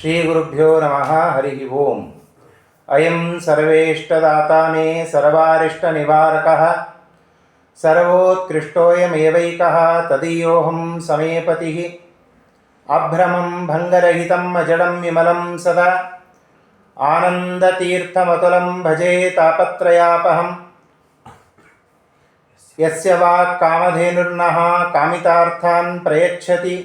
श्रीगुरुभ्यो नमः हरिः ओम् अयं सर्वेष्टदाता मे सर्वारिष्टनिवारकः सर्वोत्कृष्टोऽयमेवैकः तदीयोऽहं समेपतिः अभ्रमं भङ्गरहितम् अजडं विमलं सदा आनन्दतीर्थमतुलं भजे तापत्रयापहम् यस्य वाक्कामधेनुर्नः कामितार्थान् प्रयच्छति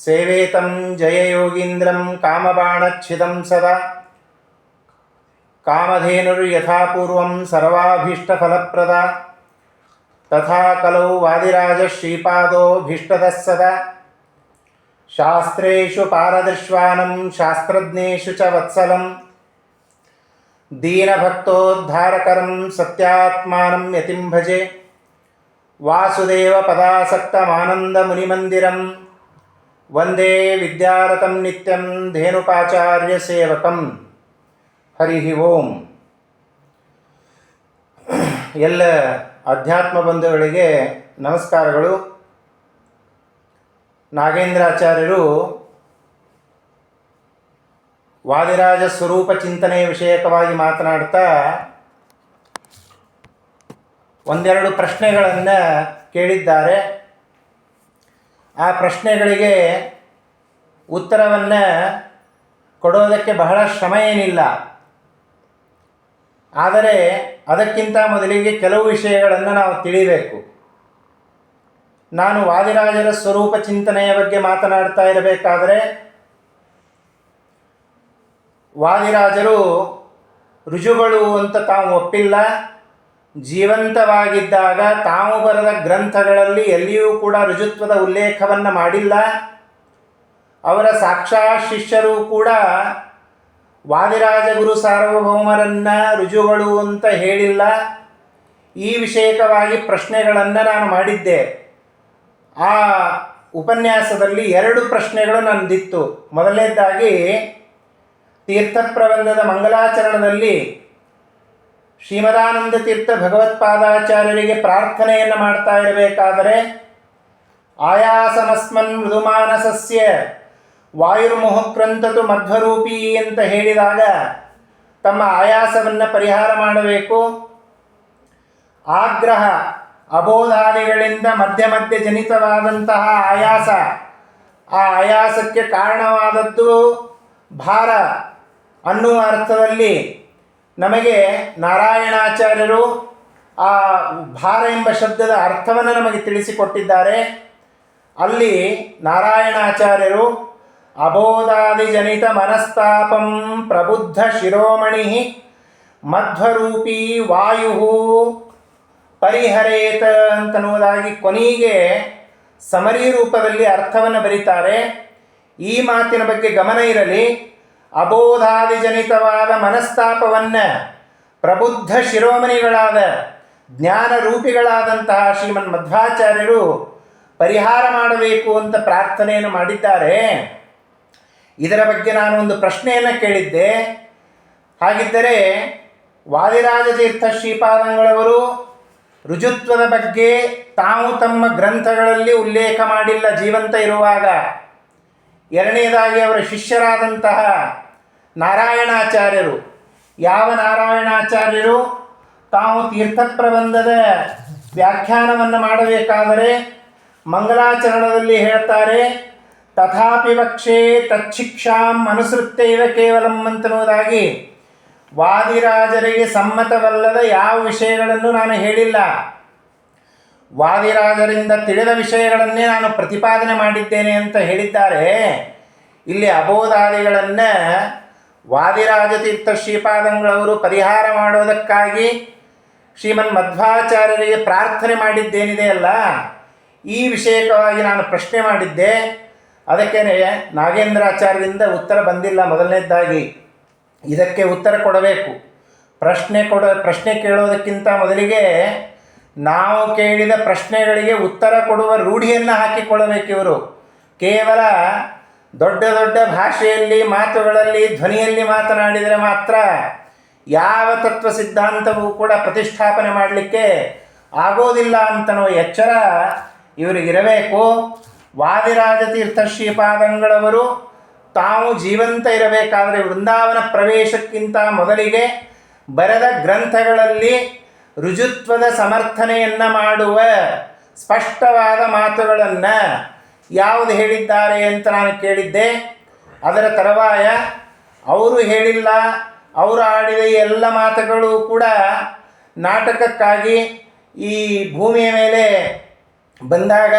సేవేతం జయయోగీంద్రం కామబాణఛిదం సదా కామధేనుర్యథాపూర్వం సర్వాభీష్టఫలప్రద తథా కలౌ వాదిరాజశ్రీపాదోభీష్టదः సదా శాస్త్రేషు పారదృశ్వానం శాస్త్రజ్ఞేషు చ వత్సలం దీనభక్తోద్ధారకరం సత్యాత్మానం యతిం భజే వాసుదేవపదాసక్తమానందమునిమందిరం ವಂದೇ ವಿದ್ಯಾರತಂ ನಿತ್ಯಂ ಧೇನುಪಾಚಾರ್ಯ ಸೇವಕಂ. ಹರಿ ಓಂ. ಎಲ್ಲ ಅಧ್ಯಾತ್ಮ ಬಂಧುಗಳಿಗೆ ನಮಸ್ಕಾರಗಳು. ನಾಗೇಂದ್ರಾಚಾರ್ಯರು ವಾದಿರಾಜ ಸ್ವರೂಪ ಚಿಂತನೆಯ ವಿಷಯಕವಾಗಿ ಮಾತನಾಡ್ತಾ ಒಂದೆರಡು ಪ್ರಶ್ನೆಗಳನ್ನು ಕೇಳಿದ್ದಾರೆ. ಆ ಪ್ರಶ್ನೆಗಳಿಗೆ ಉತ್ತರವನ್ನು ಕೊಡೋದಕ್ಕೆ ಬಹಳ ಶ್ರಮ ಏನಿಲ್ಲ. ಆದರೆ ಅದಕ್ಕಿಂತ ಮೊದಲಿಗೆ ಕೆಲವು ವಿಷಯಗಳನ್ನು ನಾವು ತಿಳಿಬೇಕು. ನಾನು ವಾದಿರಾಜರ ಸ್ವರೂಪ ಚಿಂತನೆಯ ಬಗ್ಗೆ ಮಾತನಾಡ್ತಾ ಇರಬೇಕಾದರೆ, ವಾದಿರಾಜರು ರುಜುಗಳು ಅಂತ ತಾವು ಒಪ್ಪಿಲ್ಲ. ಜೀವಂತವಾಗಿದ್ದಾಗ ತಾವು ಬರೆದ ಗ್ರಂಥಗಳಲ್ಲಿ ಎಲ್ಲಿಯೂ ಕೂಡ ರುಜುತ್ವದ ಉಲ್ಲೇಖವನ್ನು ಮಾಡಿಲ್ಲ. ಅವರ ಸಾಕ್ಷಾ ಶಿಷ್ಯರು ಕೂಡ ವಾದಿರಾಜ ಗುರು ಸಾರ್ವಭೌಮರನ್ನು ರುಜುಗಳು ಅಂತ ಹೇಳಿಲ್ಲ. ಈ ವಿಷಯಕವಾಗಿ ಪ್ರಶ್ನೆಗಳನ್ನು ನಾನು ಮಾಡಿದ್ದೆ. ಆ ಉಪನ್ಯಾಸದಲ್ಲಿ ಎರಡು ಪ್ರಶ್ನೆಗಳು ನನ್ನದಿತ್ತು ಮೊದಲನೇದಾಗಿ ತೀರ್ಥಪ್ರಬಂಧದ ಮಂಗಲಾಚರಣದಲ್ಲಿ ಶ್ರೀಮದಾನಂದ ತೀರ್ಥ ಭಗವತ್ಪಾದಾಚಾರ್ಯರಿಗೆ ಪ್ರಾರ್ಥನೆಯನ್ನು ಮಾಡ್ತಾ ಇರಬೇಕಾದರೆ ಆಯಾಸಮಸ್ಮನ್ ಮೃದುಮಾನಸಸ್ಯ ವಾಯುರ್ಮುಹುಕ್ರಂತತು ಮಧ್ವರೂಪಿ ಅಂತ ಹೇಳಿದಾಗ ತಮ್ಮ ಆಯಾಸವನ್ನು ಪರಿಹಾರ ಮಾಡಬೇಕು. ಆಗ್ರಹ, ಅಬೋಧಾದಿಗಳಿಂದ ಮಧ್ಯ ಮಧ್ಯೆ ಜನಿತವಾದಂತಹ ಆಯಾಸ, ಆ ಆಯಾಸಕ್ಕೆ ಕಾರಣವಾದದ್ದು ಭಾರ ಅನ್ನುವ ಅರ್ಥದಲ್ಲಿ ನಮಗೆ ನಾರಾಯಣಾಚಾರ್ಯರು ಆ ಭಾರ ಎಂಬ ಶಬ್ದದ ಅರ್ಥವನ್ನು ನಮಗೆ ತಿಳಿಸಿಕೊಟ್ಟಿದ್ದಾರೆ. ಅಲ್ಲಿ ನಾರಾಯಣಾಚಾರ್ಯರು ಅಬೋಧಾದಿಜನಿತ ಮನಸ್ತಾಪಂ ಪ್ರಬುದ್ಧ ಶಿರೋಮಣಿ ಮಧ್ವರೂಪಿ ವಾಯು ಪರಿಹರೇತ ಅಂತನ್ನುವುದಾಗಿ ಕೊನೆಗೆ ಸಮರಿ ರೂಪದಲ್ಲಿ ಅರ್ಥವನ್ನು ಬರೀತಾರೆ. ಈ ಮಾತಿನ ಬಗ್ಗೆ ಗಮನ ಇರಲಿ. ಅಬೋಧಾದಿಜನಿತವಾದ ಮನಸ್ತಾಪವನ್ನು ಪ್ರಬುದ್ಧ ಶಿರೋಮಣಿಗಳಾದ ಜ್ಞಾನ ರೂಪಿಗಳಾದಂತಹ ಶ್ರೀಮನ್ ಮಧ್ವಾಚಾರ್ಯರು ಪರಿಹಾರ ಮಾಡಬೇಕು ಅಂತ ಪ್ರಾರ್ಥನೆಯನ್ನು ಮಾಡಿದ್ದಾರೆ. ಇದರ ಬಗ್ಗೆ ನಾನು ಒಂದು ಪ್ರಶ್ನೆಯನ್ನು ಕೇಳಿದ್ದೆ. ಹಾಗಿದ್ದರೆ ವಾದಿರಾಜ ತೀರ್ಥ ಶ್ರೀಪಾದಂಗಳವರು ರುಜುತ್ವದ ಬಗ್ಗೆ ತಾವು ತಮ್ಮ ಗ್ರಂಥಗಳಲ್ಲಿ ಉಲ್ಲೇಖ ಮಾಡಿಲ್ಲ, ಜೀವಂತ ಇರುವಾಗ. ಎರಡನೇದಾಗಿ ಅವರ ಶಿಷ್ಯರಾದಂತಹ ನಾರಾಯಣಾಚಾರ್ಯರು. ಯಾವ ನಾರಾಯಣಾಚಾರ್ಯರು? ತಾವು ತೀರ್ಥ ಪ್ರಬಂಧದ ವ್ಯಾಖ್ಯಾನವನ್ನು ಮಾಡಬೇಕಾದರೆ ಮಂಗಲಾಚರಣದಲ್ಲಿ ಹೇಳ್ತಾರೆ, ತಥಾಪಿ ವಕ್ಷೆ ತಚ್ಛಿಕ್ಷಾಂ ಅನುಸೃತ್ಯವ ಕೇವಲಂ ಅಂತನ್ನುವುದಾಗಿ. ವಾದಿರಾಜರಿಗೆ ಸಮ್ಮತವಲ್ಲದ ಯಾವ ವಿಷಯಗಳನ್ನು ನಾನು ಹೇಳಿಲ್ಲ. ವಾದಿರಾಜರಿಂದ ತಿಳಿದ ವಿಷಯಗಳನ್ನೇ ನಾನು ಪ್ರತಿಪಾದನೆ ಮಾಡಿದ್ದೇನೆ ಅಂತ ಹೇಳಿದ್ದಾರೆ. ಇಲ್ಲಿ ಅಬೋಧಾದಿಗಳನ್ನು ವಾದಿರಾಜತೀರ್ಥ ಶ್ರೀಪಾದಂಗಳವರು ಪರಿಹಾರ ಮಾಡೋದಕ್ಕಾಗಿ ಶ್ರೀಮನ್ ಮಧ್ವಾಚಾರ್ಯರಿಗೆ ಪ್ರಾರ್ಥನೆ ಮಾಡಿದ್ದೇನಿದೆ ಅಲ್ಲ? ಈ ವಿಷಯಕವಾಗಿ ನಾನು ಪ್ರಶ್ನೆ ಮಾಡಿದ್ದೆ. ಅದಕ್ಕೆ ನಾಗೇಂದ್ರಾಚಾರ್ಯರಿಂದ ಉತ್ತರ ಬಂದಿಲ್ಲ ಮೊದಲನೇದಾಗಿ. ಇದಕ್ಕೆ ಉತ್ತರ ಕೊಡಬೇಕು. ಪ್ರಶ್ನೆ ಕೊಡ, ಪ್ರಶ್ನೆ ಕೇಳೋದಕ್ಕಿಂತ ಮೊದಲಿಗೆ ನಾವು ಕೇಳಿದ ಪ್ರಶ್ನೆಗಳಿಗೆ ಉತ್ತರ ಕೊಡುವ ರೂಢಿಯನ್ನು ಹಾಕಿಕೊಳ್ಳಬೇಕಿವರು ಕೇವಲ ದೊಡ್ಡ ದೊಡ್ಡ ಭಾಷೆಯಲ್ಲಿ, ಮಾತುಗಳಲ್ಲಿ, ಧ್ವನಿಯಲ್ಲಿ ಮಾತನಾಡಿದರೆ ಮಾತ್ರ ಯಾವ ತತ್ವ ಸಿದ್ಧಾಂತವೂ ಕೂಡ ಪ್ರತಿಷ್ಠಾಪನೆ ಮಾಡಲಿಕ್ಕೆ ಆಗೋದಿಲ್ಲ ಅಂತನೋ ಎಚ್ಚರ ಇವರಿಗಿರಬೇಕು ವಾದಿರಾಜ ತೀರ್ಥ ಶ್ರೀಪಾದಂಗಳವರು ತಾವು ಜೀವಂತ ಇರಬೇಕಾದರೆ ವೃಂದಾವನ ಪ್ರವೇಶಕ್ಕಿಂತ ಮೊದಲಿಗೆ ಬರೆದ ಗ್ರಂಥಗಳಲ್ಲಿ ರುಜುತ್ವದ ಸಮರ್ಥನೆಯನ್ನು ಮಾಡುವ ಸ್ಪಷ್ಟವಾದ ಮಾತುಗಳನ್ನು ಯಾವುದು ಹೇಳಿದ್ದಾರೆ ಅಂತ ನಾನು ಕೇಳಿದ್ದೆ. ಅದರ ತರುವಾಯ ಅವರು ಹೇಳಿಲ್ಲ, ಅವರು ಆಡಿದ ಎಲ್ಲ ಮಾತುಗಳು ಕೂಡ ನಾಟಕಕ್ಕಾಗಿ ಈ ಭೂಮಿಯ ಮೇಲೆ ಬಂದಾಗ,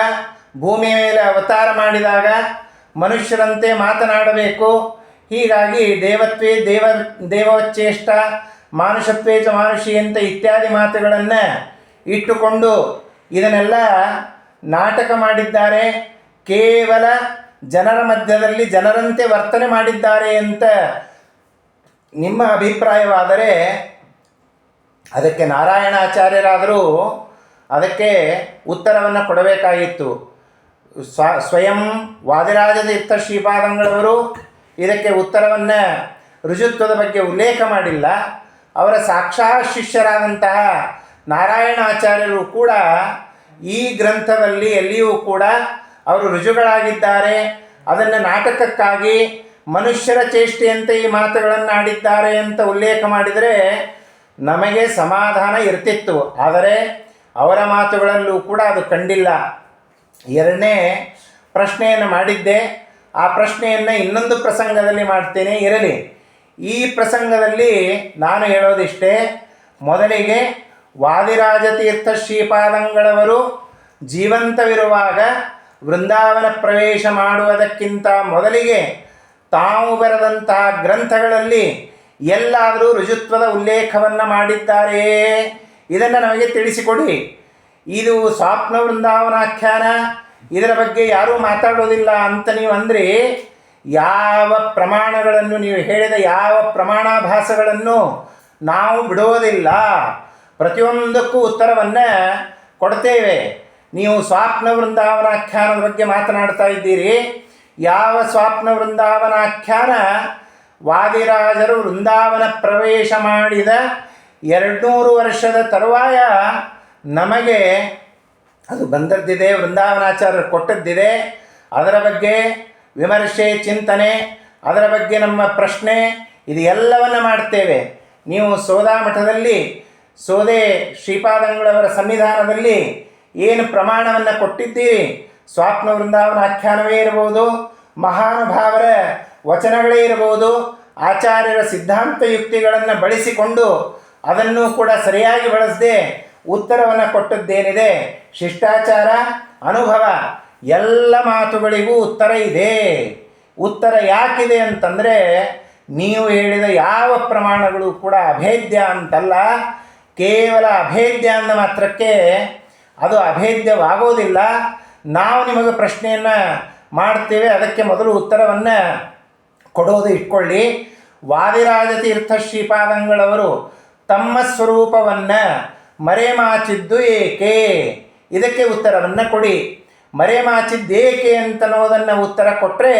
ಭೂಮಿಯ ಮೇಲೆ ಅವತಾರ ಮಾಡಿದಾಗ ಮನುಷ್ಯರಂತೆ ಮಾತನಾಡಬೇಕು. ಹೀಗಾಗಿ ದೇವತ್ವೇ ದೇವ, ದೇವವಚ್ಚೇಷ್ಟ ಮಾನುಷತ್ವೇ ಚ ಮಾನುಷಿ ಅಂತ ಇತ್ಯಾದಿ ಮಾತುಗಳನ್ನು ಇಟ್ಟುಕೊಂಡು ಇದನ್ನೆಲ್ಲ ನಾಟಕ ಮಾಡಿದ್ದಾರೆ. ಕೇವಲ ಜನರ ಮಧ್ಯದಲ್ಲಿ ಜನರಂತೆ ವರ್ತನೆ ಮಾಡಿದ್ದಾರೆ ಅಂತ ನಿಮ್ಮ ಅಭಿಪ್ರಾಯವಾದರೆ ಅದಕ್ಕೆ ನಾರಾಯಣಾಚಾರ್ಯರಾದರೂ ಅದಕ್ಕೆ ಉತ್ತರವನ್ನು ಕೊಡಬೇಕಾಗಿತ್ತು. ಸ್ವ, ಸ್ವಯಂ ವಾದಿರಾಜ ತೀರ್ಥ ಶ್ರೀಪಾದಂಗಳವರು ಇದಕ್ಕೆ ಉತ್ತರವನ್ನು ರುಜುತ್ವದ ಬಗ್ಗೆ ಉಲ್ಲೇಖ ಮಾಡಿಲ್ಲ. ಅವರ ಸಾಕ್ಷಾ ಶಿಷ್ಯರಾದಂತಹ ನಾರಾಯಣಾಚಾರ್ಯರು ಕೂಡ ಈ ಗ್ರಂಥದಲ್ಲಿ ಎಲ್ಲಿಯೂ ಕೂಡ ಅವರು ರುಜುಗಳಾಗಿದ್ದಾರೆ. ಅದನ್ನು ನಾಟಕಕ್ಕಾಗಿ ಮನುಷ್ಯರ ಚೇಷ್ಟೆಯಂತೆ ಈ ಮಾತುಗಳನ್ನು ಆಡಿದ್ದಾರೆ ಅಂತ ಉಲ್ಲೇಖ ಮಾಡಿದರೆ ನಮಗೆ ಸಮಾಧಾನ ಇರ್ತಿತ್ತು. ಆದರೆ ಅವರ ಮಾತುಗಳಲ್ಲೂ ಕೂಡ ಅದು ಕಂಡಿಲ್ಲ. ಎರಡನೇ ಪ್ರಶ್ನೆಯನ್ನು ಮಾಡಿದ್ದೆ. ಆ ಪ್ರಶ್ನೆಯನ್ನು ಇನ್ನೊಂದು ಪ್ರಸಂಗದಲ್ಲಿ ಮಾಡ್ತೇನೆ. ಇರಲಿ. ಈ ಪ್ರಸಂಗದಲ್ಲಿ ನಾನು ಹೇಳೋದಿಷ್ಟೇ, ಮೊದಲಿಗೆ ವಾದಿರಾಜತೀರ್ಥ ಶ್ರೀಪಾದಂಗಳವರು ಜೀವಂತವಿರುವಾಗ ವೃಂದಾವನ ಪ್ರವೇಶ ಮಾಡುವುದಕ್ಕಿಂತ ಮೊದಲಿಗೆ ತಾವು ಬರೆದಂತಹ ಗ್ರಂಥಗಳಲ್ಲಿ ಎಲ್ಲಾದರೂ ರುಜುತ್ವದ ಉಲ್ಲೇಖವನ್ನು ಮಾಡಿದ್ದಾರೆಯೇ ಇದನ್ನು ನಮಗೆ ತಿಳಿಸಿಕೊಡಿ. ಇದು ಸ್ವಪ್ನ ವೃಂದಾವನಾಖ್ಯಾನ. ಇದರ ಬಗ್ಗೆ ಯಾರೂ ಮಾತಾಡೋದಿಲ್ಲ ಅಂತ ನೀವು ಅಂದರೆ ಯಾವ ಪ್ರಮಾಣಗಳನ್ನು ನೀವು ಹೇಳಿದ ಯಾವ ಪ್ರಮಾಣಾಭಾಸಗಳನ್ನು ನಾವು ಬಿಡೋದಿಲ್ಲ ಪ್ರತಿಯೊಂದಕ್ಕೂ ಉತ್ತರವನ್ನು ಕೊಡ್ತೇವೆ. ನೀವು ಸ್ವಾಪ್ನ ವೃಂದಾವನಾಖ್ಯಾನದ ಬಗ್ಗೆ ಮಾತನಾಡ್ತಾ ಇದ್ದೀರಿ. ಯಾವ ಸ್ವಾಪ್ನ ವೃಂದಾವನಾಖ್ಯಾನ ವಾದಿರಾಜರು ವೃಂದಾವನ ಪ್ರವೇಶ ಮಾಡಿದ ಎರಡುನೂರು ವರ್ಷದ ತರುವಾಯ ನಮಗೆ ಅದು ಬಂದದ್ದಿದೆ, ವೃಂದಾವನಾಚಾರ್ಯರು ಕೊಟ್ಟದ್ದಿದೆ. ಅದರ ಬಗ್ಗೆ ವಿಮರ್ಶೆ, ಚಿಂತನೆ, ಅದರ ಬಗ್ಗೆ ನಮ್ಮ ಪ್ರಶ್ನೆ, ಇದು ಎಲ್ಲವನ್ನು ಮಾಡ್ತೇವೆ. ನೀವು ಸೋದಾ ಮಠದಲ್ಲಿ, ಸೋದೆ ಶ್ರೀಪಾದಂಗಳವರ ಸಂವಿಧಾನದಲ್ಲಿ ಏನು ಪ್ರಮಾಣವನ್ನು ಕೊಟ್ಟಿದ್ದೀರಿ? ಸ್ವಾಪ್ನ ವೃಂದಾವನ ಆಖ್ಯಾನವೇ ಇರಬಹುದು, ಮಹಾನುಭಾವರ ವಚನಗಳೇ ಇರಬಹುದು, ಆಚಾರ್ಯರ ಸಿದ್ಧಾಂತ ಯುಕ್ತಿಗಳನ್ನು ಬಳಸಿಕೊಂಡು ಅದನ್ನು ಕೂಡ ಸರಿಯಾಗಿ ಬಳಸದೆ ಉತ್ತರವನ್ನು ಕೊಟ್ಟದ್ದೇನಿದೆ? ಶಿಷ್ಟಾಚಾರ, ಅನುಭವ. ಎಲ್ಲ ಮಾತುಗಳಿಗೂ ಉತ್ತರ ಇದೆ. ಉತ್ತರ ಯಾಕಿದೆ ಅಂತಂದರೆ, ನೀವು ಹೇಳಿದ ಯಾವ ಪ್ರಮಾಣಗಳು ಕೂಡ ಅಭೇದ್ಯ ಅಂತಲ್ಲ. ಕೇವಲ ಅಭೇದ್ಯ ಅಂದ ಮಾತ್ರಕ್ಕೆ ಅದು ಅಭೇದ್ಯವಾಗೋದಿಲ್ಲ. ನಾವು ನಿಮಗೆ ಪ್ರಶ್ನೆಯನ್ನು ಮಾಡ್ತೇವೆ. ಅದಕ್ಕೆ ಮೊದಲು ಉತ್ತರವನ್ನು ಕೊಡೋದು ಇಟ್ಕೊಳ್ಳಿ. ವಾದಿರಾಜ ತೀರ್ಥ ಶ್ರೀಪಾದಂಗಳವರು ತಮ್ಮ ಸ್ವರೂಪವನ್ನು ಮರೆಮಾಚಿದ್ದು ಏಕೆ? ಇದಕ್ಕೆ ಉತ್ತರವನ್ನು ಕೊಡಿ. ಮರೆಮಾಚಿದ್ದೇಕೆ ಅಂತನ್ನೋದನ್ನು ಉತ್ತರ ಕೊಟ್ಟರೆ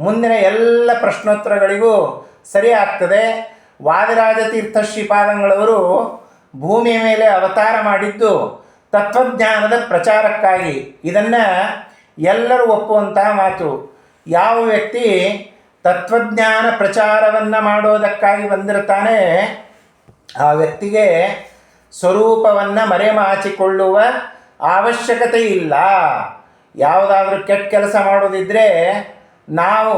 ಮುಂದಿನ ಎಲ್ಲ ಪ್ರಶ್ನೋತ್ತರಗಳಿಗೂ ಸರಿ ಆಗ್ತದೆ. ವಾದಿರಾಜ ತೀರ್ಥ ಶ್ರೀಪಾದಂಗಳವರು ಭೂಮಿಯ ಮೇಲೆ ಅವತಾರ ಮಾಡಿದ್ದು ತತ್ವಜ್ಞಾನದ ಪ್ರಚಾರಕ್ಕಾಗಿ. ಇದನ್ನು ಎಲ್ಲರೂ ಒಪ್ಪುವಂತಹ ಮಾತು. ಯಾವ ವ್ಯಕ್ತಿ ತತ್ವಜ್ಞಾನ ಪ್ರಚಾರವನ್ನು ಮಾಡೋದಕ್ಕಾಗಿ ಬಂದಿರ್ತಾನೆ ಆ ವ್ಯಕ್ತಿಗೆ ಸ್ವರೂಪವನ್ನು ಮರೆಮಾಚಿಕೊಳ್ಳುವ ಅವಶ್ಯಕತೆ ಇಲ್ಲ ಯಾವುದಾದ್ರೂ ಕೆಟ್ಟ ಕೆಲಸ ಮಾಡೋದಿದ್ದರೆ ನಾವು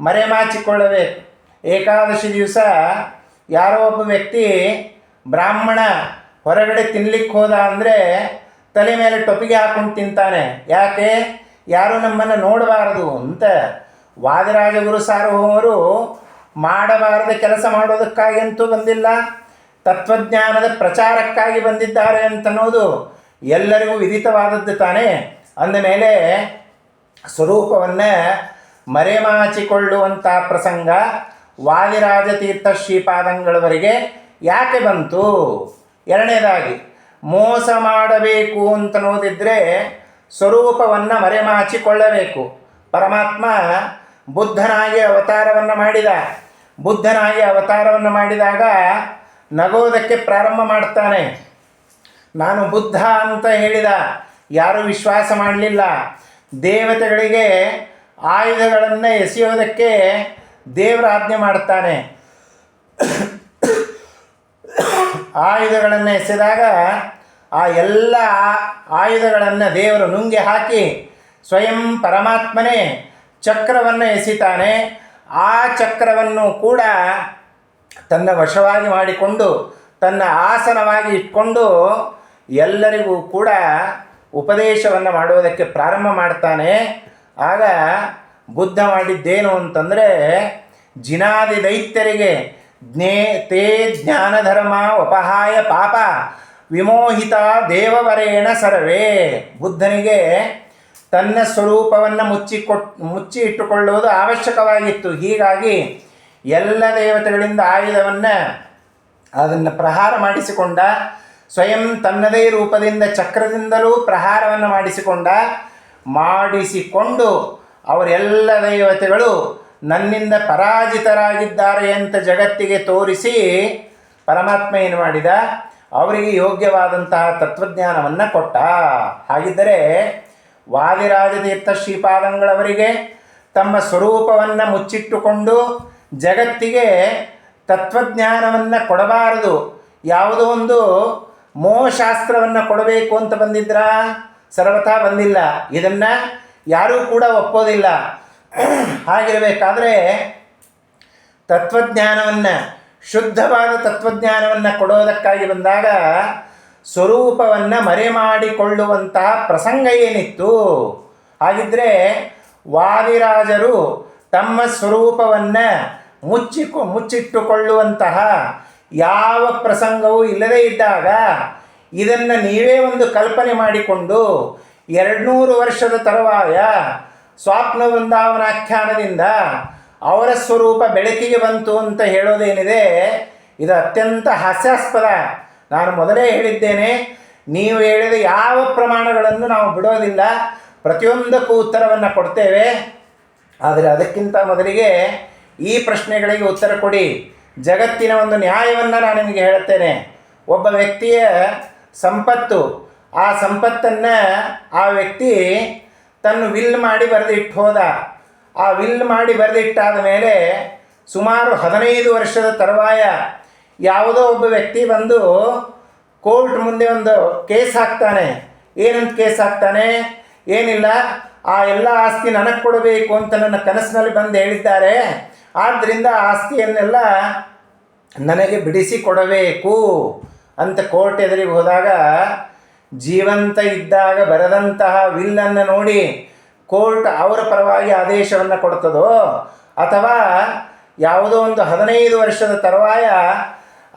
ಮರೆಮಾಚಿಕೊಳ್ಳಬೇಕು. ಏಕಾದಶಿ ದಿವಸ ಯಾರೋ ಒಬ್ಬ ವ್ಯಕ್ತಿ ಬ್ರಾಹ್ಮಣ ಹೊರಗಡೆ ತಿನ್ಲಿಕ್ಕೆ ಹೋದ ಅಂದರೆ ತಲೆ ಮೇಲೆ ಟೊಪಿಗೆ ಹಾಕೊಂಡು ತಿಂತಾನೆ. ಯಾಕೆ? ಯಾರು ನಮ್ಮನ್ನು ನೋಡಬಾರದು ಅಂತ. ವಾದಿರಾಜ ಗುರು ಸಾರ್ವಭೌಮರು ಮಾಡಬಾರದ ಕೆಲಸ ಮಾಡೋದಕ್ಕಾಗಿ ಅಂತೂ ಬಂದಿಲ್ಲ. ತತ್ವಜ್ಞಾನದ ಪ್ರಚಾರಕ್ಕಾಗಿ ಬಂದಿದ್ದಾರೆ ಅಂತನ್ನೋದು ಎಲ್ಲರಿಗೂ ವಿದಿತವಾದದ್ದು ತಾನೇ. ಅಂದಮೇಲೆ ಸ್ವರೂಪವನ್ನ ಮರೆಮಾಚಿಕೊಳ್ಳುವಂಥ ಪ್ರಸಂಗ ವಾದಿರಾಜ ತೀರ್ಥ ಶ್ರೀಪಾದಂಗಳವರಿಗೆ ಯಾಕೆ ಬಂತು? ಎರಡನೇದಾಗಿ, ಮೋಸ ಮಾಡಬೇಕು ಅಂತನ್ನೋದಿದ್ದರೆ ಸ್ವರೂಪವನ್ನು ಮರೆಮಾಚಿಕೊಳ್ಳಬೇಕು. ಪರಮಾತ್ಮ ಬುದ್ಧನಾಗಿ ಅವತಾರವನ್ನು ಮಾಡಿದ. ಬುದ್ಧನಾಗಿ ಅವತಾರವನ್ನು ಮಾಡಿದಾಗ ನಗೋದಕ್ಕೆ ಪ್ರಾರಂಭ ಮಾಡ್ತಾನೆ. ನಾನು ಬುದ್ಧ ಅಂತ ಹೇಳಿದ. ಯಾರೂ ವಿಶ್ವಾಸ ಮಾಡಲಿಲ್ಲ. ದೇವತೆಗಳಿಗೆ ಆಯುಧಗಳನ್ನು ಎಸೆಯೋದಕ್ಕೆ ದೇವರ ಆಜ್ಞೆ ಮಾಡ್ತಾನೆ ಆಯುಧಗಳನ್ನು ಎಸೆದಾಗ ಆ ಎಲ್ಲ ಆಯುಧಗಳನ್ನು ದೇವರು ನುಂಗಿ ಹಾಕಿ ಸ್ವಯಂ ಪರಮಾತ್ಮನೇ ಚಕ್ರವನ್ನು ಎಸಿತಾನೆ ಆ ಚಕ್ರವನ್ನು ಕೂಡ ತನ್ನ ವಶವಾಗಿ ಮಾಡಿಕೊಂಡು ತನ್ನ ಆಸನವಾಗಿ ಇಟ್ಕೊಂಡು ಎಲ್ಲರಿಗೂ ಕೂಡ ಉಪದೇಶವನ್ನು ಮಾಡುವುದಕ್ಕೆ ಪ್ರಾರಂಭ ಮಾಡ್ತಾನೆ. ಆಗ ಬುದ್ಧ ಮಾಡಿದ್ದೇನು ಅಂತಂದರೆ, ಜಿನಾದಿ ದೈತ್ಯರಿಗೆ ಜ್ಞೇ ತೇ ಜ್ಞಾನಧರ್ಮ ಉಪಹಾಯ ಪಾಪ ವಿಮೋಹಿತ ದೇವವರೇಣ ಸರ್ವೇ. ಬುದ್ಧನಿಗೆ ತನ್ನ ಸ್ವರೂಪವನ್ನು ಮುಚ್ಚಿಕೊಟ್, ಮುಚ್ಚಿ ಇಟ್ಟುಕೊಳ್ಳುವುದು ಅವಶ್ಯಕವಾಗಿತ್ತು. ಹೀಗಾಗಿ ಎಲ್ಲ ದೇವತೆಗಳಿಂದ ಆಯುಧವನ್ನು ಅದನ್ನು ಪ್ರಹಾರ ಮಾಡಿಸಿಕೊಂಡ ಸ್ವಯಂ ತನ್ನದೇ ರೂಪದಿಂದ ಚಕ್ರದಿಂದಲೂ ಪ್ರಹಾರವನ್ನು ಮಾಡಿಸಿಕೊಂಡ, ಮಾಡಿಸಿಕೊಂಡು ಅವರೆಲ್ಲ ದೇವತೆಗಳು ನನ್ನಿಂದ ಪರಾಜಿತರಾಗಿದ್ದಾರೆ ಅಂತ ಜಗತ್ತಿಗೆ ತೋರಿಸಿ ಪರಮಾತ್ಮ ಏನು ಮಾಡಿದ, ಅವರಿಗೆ ಯೋಗ್ಯವಾದಂತಹ ತತ್ವಜ್ಞಾನವನ್ನು ಕೊಟ್ಟ. ಹಾಗಿದ್ದರೆ ವಾದಿರಾಜತೀರ್ಥ ಶ್ರೀಪಾದಂಗಳವರಿಗೆ ತಮ್ಮ ಸ್ವರೂಪವನ್ನು ಮುಚ್ಚಿಟ್ಟುಕೊಂಡು ಜಗತ್ತಿಗೆ ತತ್ವಜ್ಞಾನವನ್ನು ಕೊಡಬಾರದು. ಯಾವುದೋ ಒಂದು ಮೋಹಶಾಸ್ತ್ರವನ್ನು ಕೊಡಬೇಕು ಅಂತ ಬಂದಿದ್ರ? ಸರ್ವಥಾ ಬಂದಿಲ್ಲ. ಇದನ್ನು ಯಾರೂ ಕೂಡ ಒಪ್ಪೋದಿಲ್ಲ. ಹಾಗಿರಬೇಕಾದ್ರೆ ತತ್ವಜ್ಞಾನವನ್ನು, ಶುದ್ಧವಾದ ತತ್ವಜ್ಞಾನವನ್ನು ಕೊಡೋದಕ್ಕಾಗಿ ಬಂದಾಗ ಸ್ವರೂಪವನ್ನು ಮರೆಮಾಡಿಕೊಳ್ಳುವಂತಹ ಪ್ರಸಂಗ ಏನಿತ್ತು? ಹಾಗಿದ್ದರೆ ವಾದಿರಾಜರು ತಮ್ಮ ಸ್ವರೂಪವನ್ನು ಮುಚ್ಚಿಕೊ, ಮುಚ್ಚಿಟ್ಟುಕೊಳ್ಳುವಂತಹ ಯಾವ ಪ್ರಸಂಗವೂ ಇಲ್ಲದೇ ಇದ್ದಾಗ ಇದನ್ನು ನೀವೇ ಒಂದು ಕಲ್ಪನೆ ಮಾಡಿಕೊಂಡು ಎರಡುನೂರು ವರ್ಷದ ತರುವಾಯ ಸ್ವಾಪ್ನ ವೃಂದಾವನಾಖ್ಯಾನದಿಂದ ಅವರ ಸ್ವರೂಪ ಬೆಳಕಿಗೆ ಬಂತು ಅಂತ ಹೇಳೋದೇನಿದೆ, ಇದು ಅತ್ಯಂತ ಹಾಸ್ಯಾಸ್ಪದ. ನಾನು ಮೊದಲೇ ಹೇಳಿದ್ದೇನೆ, ನೀವು ಹೇಳಿದ ಯಾವ ಪ್ರಮಾಣಗಳನ್ನು ನಾವು ಬಿಡೋದಿಲ್ಲ, ಪ್ರತಿಯೊಂದಕ್ಕೂ ಉತ್ತರವನ್ನು ಕೊಡ್ತೇವೆ. ಆದರೆ ಅದಕ್ಕಿಂತ ಮೊದಲಿಗೆ ಈ ಪ್ರಶ್ನೆಗಳಿಗೆ ಉತ್ತರ ಕೊಡಿ. ಜಗತ್ತಿನ ಒಂದು ನ್ಯಾಯವನ್ನು ನಾನು ನಿಮಗೆ ಹೇಳುತ್ತೇನೆ. ಒಬ್ಬ ವ್ಯಕ್ತಿಯ ಸಂಪತ್ತು, ಆ ಸಂಪತ್ತನ್ನು ಆ ವ್ಯಕ್ತಿ ತನ್ನ ವಿಲ್ ಮಾಡಿ ಬರೆದಿಟ್ಟು ಹೋದ. ಆ ವಿಲ್ ಮಾಡಿ ಬರೆದಿಟ್ಟಾದ ಮೇಲೆ ಸುಮಾರು ಹದಿನೈದು ವರ್ಷದ ತರುವಾಯ ಯಾವುದೋ ಒಬ್ಬ ವ್ಯಕ್ತಿ ಬಂದು ಕೋರ್ಟ್ ಮುಂದೆ ಒಂದು ಕೇಸ್ ಹಾಕ್ತಾನೆ. ಏನಂತ ಕೇಸ್ ಹಾಕ್ತಾನೆ? ಏನಿಲ್ಲ, ಆ ಎಲ್ಲ ಆಸ್ತಿ ನನಗೆ ಕೊಡಬೇಕು ಅಂತ ನನ್ನ ಕನಸಿನಲ್ಲಿ ಬಂದು ಹೇಳಿದ್ದಾರೆ. ಆದ್ದರಿಂದ ಆಸ್ತಿಯನ್ನೆಲ್ಲ ನನಗೆ ಬಿಡಿಸಿ ಕೊಡಬೇಕು ಅಂತ ಕೋರ್ಟ್ ಎದುರಿಗೆ ಹೋದಾಗ ಜೀವಂತ ಇದ್ದಾಗ ಬರೆದಂತಹ ವಿಲ್ಲನ್ನು ನೋಡಿ ಕೋರ್ಟ್ ಅವರ ಪರವಾಗಿ ಆದೇಶವನ್ನು ಕೊಡ್ತದೋ ಅಥವಾ ಯಾವುದೋ ಒಂದು ಹದಿನೈದು ವರ್ಷದ ತರುವಾಯ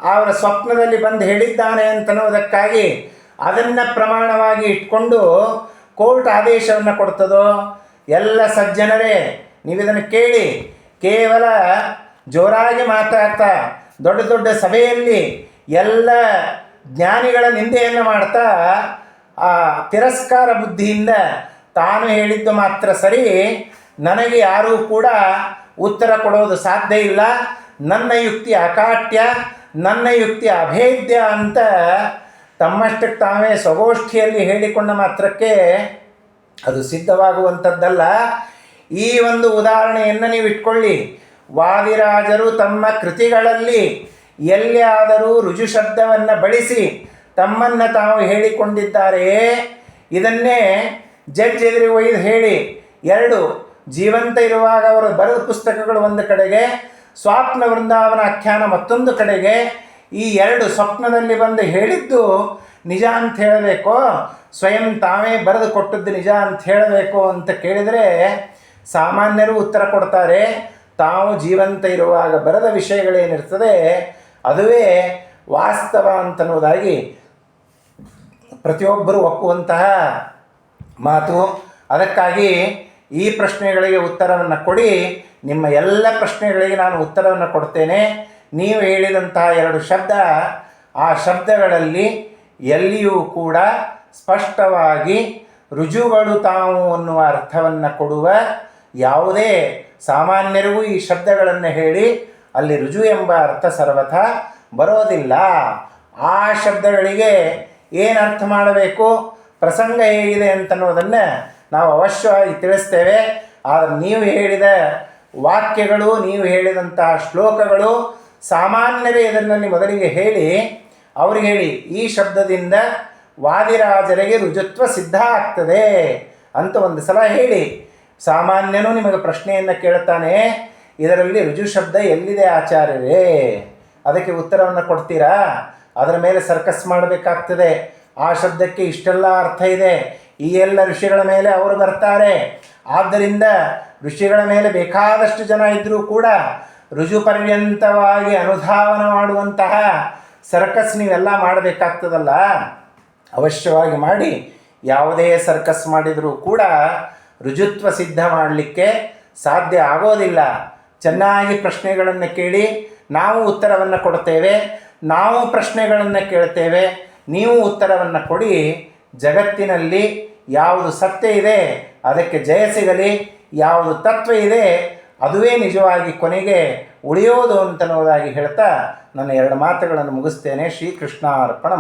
ಅವರ ಸ್ವಪ್ನದಲ್ಲಿ ಬಂದು ಹೇಳಿದ್ದಾನೆ ಅಂತನ್ನೋದಕ್ಕಾಗಿ ಅದನ್ನು ಪ್ರಮಾಣವಾಗಿ ಇಟ್ಕೊಂಡು ಕೋರ್ಟ್ ಆದೇಶವನ್ನು ಕೊಡ್ತದೋ? ಎಲ್ಲ ಸಜ್ಜನರೇ ನೀವು ಇದನ್ನು ಕೇಳಿ. ಕೇವಲ ಜೋರಾಗಿ ಮಾತಾಡ್ತಾ ದೊಡ್ಡ ದೊಡ್ಡ ಸಭೆಯಲ್ಲಿ ಎಲ್ಲ ಜ್ಞಾನಿಗಳ ನಿಂದೆಯನ್ನು ಮಾಡ್ತಾ ಆ ತಿರಸ್ಕಾರ ಬುದ್ಧಿಯಿಂದ ತಾನು ಹೇಳಿದ್ದು ಮಾತ್ರ ಸರಿ. ನನಗೆ ಯಾರೂ ಕೂಡ ಉತ್ತರ ಕೊಡೋದು ಸಾಧ್ಯ ಇಲ್ಲ. ನನ್ನ ಯುಕ್ತಿ ಅಕಾಟ್ಯ, ನನ್ನ ಯುಕ್ತಿ ಅಭೇದ್ಯ ಅಂತ ತಮ್ಮಷ್ಟಕ್ಕೆ ತಾವೇ ಸ್ವಗೋಷ್ಠಿಯಲ್ಲಿ ಹೇಳಿಕೊಂಡ ಮಾತ್ರಕ್ಕೆ ಅದು ಸಿದ್ಧವಾಗುವಂಥದ್ದಲ್ಲ. ಈ ಒಂದು ಉದಾಹರಣೆಯನ್ನು ನೀವು ಇಟ್ಕೊಳ್ಳಿ. ವಾದಿರಾಜರು ತಮ್ಮ ಕೃತಿಗಳಲ್ಲಿ ಎಲ್ಲಿಯಾದರೂ ರುಜು ಶಬ್ದವನ್ನು ಬಳಸಿ ತಮ್ಮನ್ನು ತಾವು ಹೇಳಿಕೊಂಡಿದ್ದಾರೆಯೇ ಇದನ್ನೇ ಜಡ್ಜ್ ಎದುರಿಗೆ ಒಯ್ದು ಹೇಳಿ. ಎರಡು, ಜೀವಂತ ಇರುವಾಗ ಅವರು ಬರೆದ ಪುಸ್ತಕಗಳು ಒಂದು ಕಡೆಗೆ, ಸ್ವಾಪ್ನ ವೃಂದಾವನ ಆಖ್ಯಾನ ಮತ್ತೊಂದು ಕಡೆಗೆ, ಈ ಎರಡು ಸ್ವಪ್ನದಲ್ಲಿ ಬಂದು ಹೇಳಿದ್ದು ನಿಜ ಅಂತ ಹೇಳಬೇಕೋ? ಸ್ವಯಂ ತಾವೇ ಬರೆದು ಕೊಟ್ಟದ್ದು ನಿಜ ಅಂತ ಹೇಳಬೇಕು ಅಂತ ಕೇಳಿದರೆ ಸಾಮಾನ್ಯರು ಉತ್ತರ ಕೊಡ್ತಾರೆ. ತಾವು ಜೀವಂತ ಇರುವಾಗ ಬರದ ವಿಷಯಗಳೇನಿರ್ತದೆ, ಅದುವೇ ವಾಸ್ತವ ಅಂತನ್ನುವುದಾಗಿ ಪ್ರತಿಯೊಬ್ಬರು ಒಪ್ಪುವಂತಹ ಮಾತು. ಅದಕ್ಕಾಗಿ ಈ ಪ್ರಶ್ನೆಗಳಿಗೆ ಉತ್ತರವನ್ನು ಕೊಡಿ. ನಿಮ್ಮ ಎಲ್ಲ ಪ್ರಶ್ನೆಗಳಿಗೆ ನಾನು ಉತ್ತರವನ್ನು ಕೊಡ್ತೇನೆ. ನೀವು ಹೇಳಿದಂತಹ ಎರಡು ಶಬ್ದ, ಆ ಶಬ್ದಗಳಲ್ಲಿ ಎಲ್ಲಿಯೂ ಕೂಡ ಸ್ಪಷ್ಟವಾಗಿ ರುಜುಗಳು ತಾವು ಅನ್ನುವ ಅರ್ಥವನ್ನು ಕೊಡುವ ಯಾವುದೇ ಸಾಮಾನ್ಯರಿಗೂ ಈ ಶಬ್ದಗಳನ್ನು ಹೇಳಿ ಅಲ್ಲಿ ರುಜು ಎಂಬ ಅರ್ಥ ಸರ್ವಥ ಬರೋದಿಲ್ಲ. ಆ ಶಬ್ದಗಳಿಗೆ ಏನು ಅರ್ಥ ಮಾಡಬೇಕು? ಪ್ರಸಂಗ ಹೇಗಿದೆ ಅಂತನ್ನೋದನ್ನು ನಾವು ಅವಶ್ಯವಾಗಿ ತಿಳಿಸ್ತೇವೆ. ಆದರೆ ನೀವು ಹೇಳಿದ ವಾಕ್ಯಗಳು, ನೀವು ಹೇಳಿದಂತಹ ಶ್ಲೋಕಗಳು ಸಾಮಾನ್ಯರೇ ಇದನ್ನಲ್ಲಿ ಮೊದಲಿಗೆ ಹೇಳಿ ಅವ್ರಿಗೆ ಹೇಳಿ, ಈ ಶಬ್ದದಿಂದ ವಾದಿರಾಜರಿಗೆ ರುಜುತ್ವ ಸಿದ್ಧ ಆಗ್ತದೆ ಅಂತ ಒಂದು ಸಲ ಹೇಳಿ. ಸಾಮಾನ್ಯನು ನಿಮಗೆ ಪ್ರಶ್ನೆಯನ್ನು ಕೇಳ್ತಾನೆ ಇದರಲ್ಲಿ ರುಜು ಶಬ್ದ ಎಲ್ಲಿದೆ ಆಚಾರ್ಯರೇ ಅದಕ್ಕೆ ಉತ್ತರವನ್ನು ಕೊಡ್ತೀರಾ? ಅದರ ಮೇಲೆ ಸರ್ಕಸ್ ಮಾಡಬೇಕಾಗ್ತದೆ. ಆ ಶಬ್ದಕ್ಕೆ ಇಷ್ಟೆಲ್ಲ ಅರ್ಥ ಇದೆ. ಈ ಎಲ್ಲ ಋಷಿಗಳ ಮೇಲೆ ಅವರು ಬರ್ತಾರೆ. ಆದ್ದರಿಂದ ಋಷಿಗಳ ಮೇಲೆ ಬೇಕಾದಷ್ಟು ಜನ ಇದ್ದರೂ ಕೂಡ ರುಜು ಪರ್ಯಂತವಾಗಿ ಅನುಧಾವನ ಮಾಡುವಂತಹ ಸರ್ಕಸ್ ನೀವೆಲ್ಲ ಮಾಡಬೇಕಾಗ್ತದಲ್ಲ? ಅವಶ್ಯವಾಗಿ ಮಾಡಿ ಯಾವುದೇ ಸರ್ಕಸ್ ಮಾಡಿದರೂ ಕೂಡ ರುಜುತ್ವ ಸಿದ್ಧ ಮಾಡಲಿಕ್ಕೆ ಸಾಧ್ಯ ಆಗೋದಿಲ್ಲ. ಚೆನ್ನಾಗಿ ಪ್ರಶ್ನೆಗಳನ್ನು ಕೇಳಿ ನಾವು ಉತ್ತರವನ್ನು ಕೊಡ್ತೇವೆ ನಾವು ಪ್ರಶ್ನೆಗಳನ್ನು ಕೇಳ್ತೇವೆ ನೀವು ಉತ್ತರವನ್ನು ಕೊಡಿ, ಜಗತ್ತಿನಲ್ಲಿ ಯಾವುದು ಸತ್ಯ ಇದೆ, ಅದಕ್ಕೆ ಜಯ ಸಿಗಲಿ, ಯಾವುದು ತತ್ವ ಇದೆ, ಅದುವೇ ನಿಜವಾಗಿ ಕೊನೆಗೆ ಉಳಿಯೋದು ಅಂತನ್ನುವುದಾಗಿ ಹೇಳ್ತಾ ನನ್ನ ಎರಡು ಮಾತುಗಳನ್ನು ಮುಗಿಸ್ತೇನೆ. ಶ್ರೀಕೃಷ್ಣ ಅರ್ಪಣ